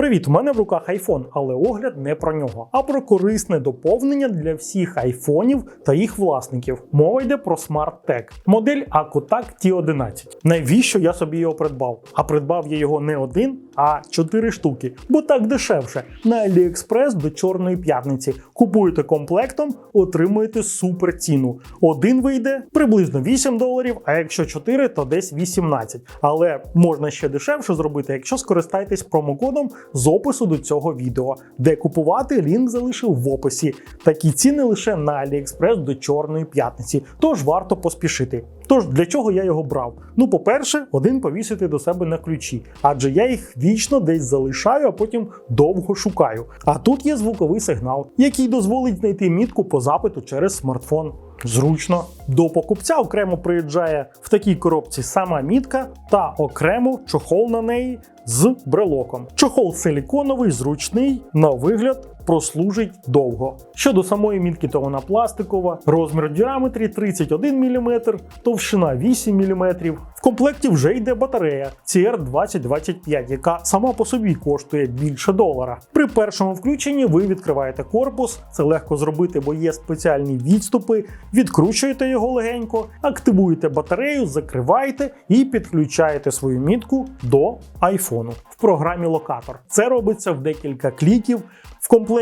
Привіт, у мене в руках iPhone, але огляд не про нього, а про корисне доповнення для всіх айфонів та їх власників. Мова йде про Smart Tag. модель Akutak T11. Навіщо я собі його придбав? А придбав я його не один, а чотири штуки, бо так дешевше. На AliExpress до Чорної п'ятниці. Купуєте комплектом, отримуєте супер ціну. Один вийде приблизно 8 доларів, а якщо 4, то десь 18. Але можна ще дешевше зробити, якщо скористаєтесь промокодом з опису до цього відео, де купувати лінк залишив в описі. Такі ціни лише на AliExpress до Чорної п'ятниці, тож варто поспішити. Тож для чого я його брав? Ну, по-перше, один повісити до себе на ключі, адже я їх вічно десь залишаю, а потім довго шукаю. А тут є звуковий сигнал, який дозволить знайти мітку по запиту через смартфон. Зручно. До покупця окремо приїжджає в такій коробці сама мітка та окремо чохол на неї з брелоком. Чохол силіконовий, зручний, на вигляд прослужить довго. Щодо самої мітки, то вона пластикова, розмір в діаметрі 31 мм, товщина 8 мм. В комплекті вже йде батарея CR2025, яка сама по собі коштує більше долара. При першому включенні ви відкриваєте корпус, це легко зробити, бо є спеціальні відступи, відкручуєте його легенько, активуєте батарею, закриваєте і підключаєте свою мітку до айфону в програмі Локатор. Це робиться в декілька кліків. В комплекті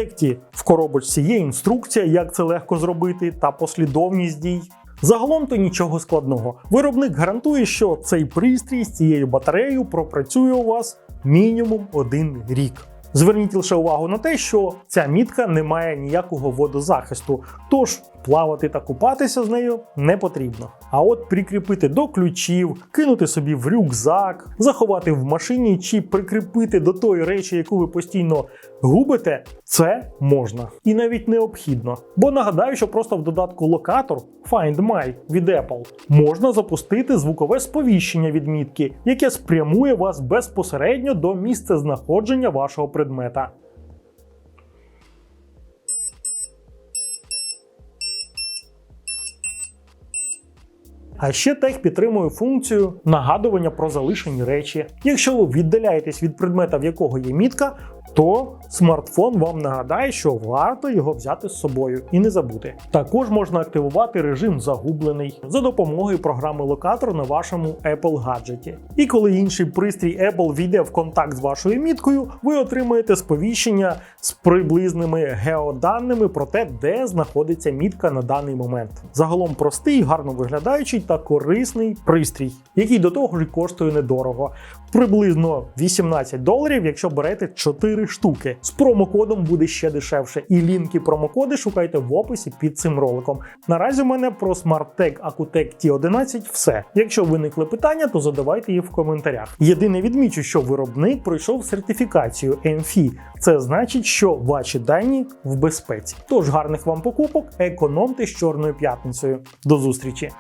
в коробочці є інструкція, як це легко зробити, та послідовність дій. Загалом то нічого складного. Виробник гарантує, що цей пристрій з цією батареєю пропрацює у вас мінімум один рік. Зверніть лише увагу на те, що ця мітка не має ніякого водозахисту, тож плавати та купатися з нею не потрібно. А от прикріпити до ключів, кинути собі в рюкзак, заховати в машині чи прикріпити до тої речі, яку ви постійно губите, це можна і навіть необхідно. Бо нагадаю, що просто в додатку локатор Find My від Apple можна запустити звукове сповіщення від мітки, яке спрямує вас безпосередньо до місця знаходження вашого предмета. А ще тех підтримує функцію нагадування про залишені речі. Якщо ви віддаляєтесь від предмета, в якого є мітка, то смартфон вам нагадає, що варто його взяти з собою і не забути. Також можна активувати режим загублений за допомогою програми локатор на вашому Apple гаджеті. І коли інший пристрій Apple війде в контакт з вашою міткою, ви отримаєте сповіщення з приблизними геоданими про те, де знаходиться мітка на даний момент. Загалом простий, гарно виглядаючий та корисний пристрій, який до того ж коштує недорого. Приблизно 18 доларів, якщо берете 4 штуки. З промокодом буде ще дешевше. І лінки промокоди шукайте в описі під цим роликом. Наразі у мене про SmartTag Acutec T11 все. Якщо виникли питання, то задавайте їх в коментарях. Єдине відмічу, що виробник пройшов сертифікацію MFI. Це значить, що ваші дані в безпеці. Тож гарних вам покупок, економте з чорною п'ятницею. До зустрічі!